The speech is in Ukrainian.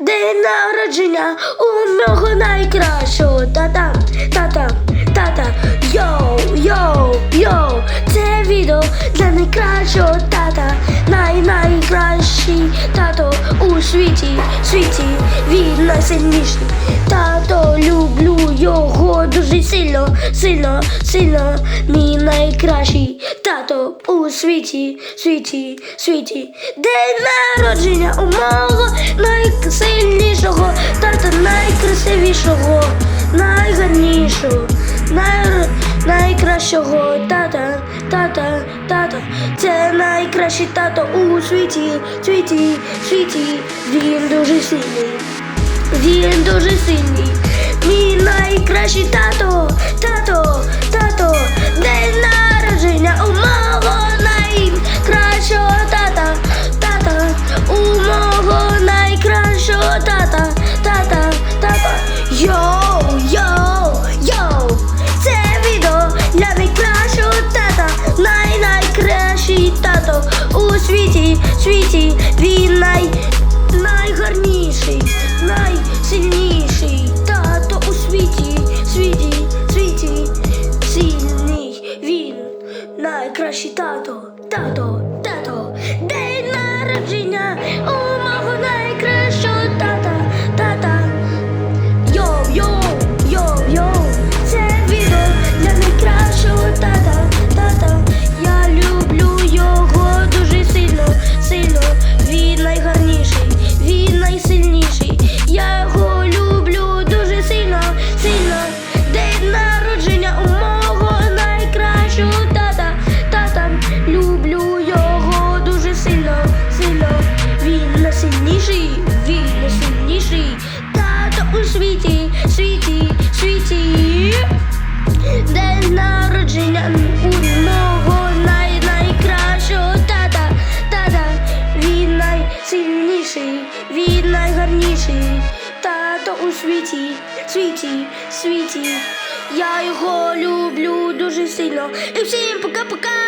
День народження у мого найкращого. Тата, тата, тата, йоу, йоу, йоу, це відео для найкращого тата, най-найкращий тато у світі, світі, він найсильніший. Тато, дуже сильно, сильно, сильно, мій найкращий тато у світі, світі, світі. День народження у мого найсильнішого тата, найкрасивішого, найгарнішого, най... найкращого тата, тата, тата. Це найкращий тато у світі, світі, світі. Він дуже сильний. Він дуже сильний. Мій найкращий тато, тато, тато, день народження у мого найкращого тата, тата, у мого найкращого тата, тата, тата. Йоу, йоу, йоу, це відео для найкращого тата, най-найкращий тато у світі, світі, найкращий тато, тато, тато, світі, світі, світі. День народження у мого най найкращого тата, тата, він найсильніший, він найгарніший, тато у світі, світі, світі. Я його люблю дуже сильно. І всім пока-пока!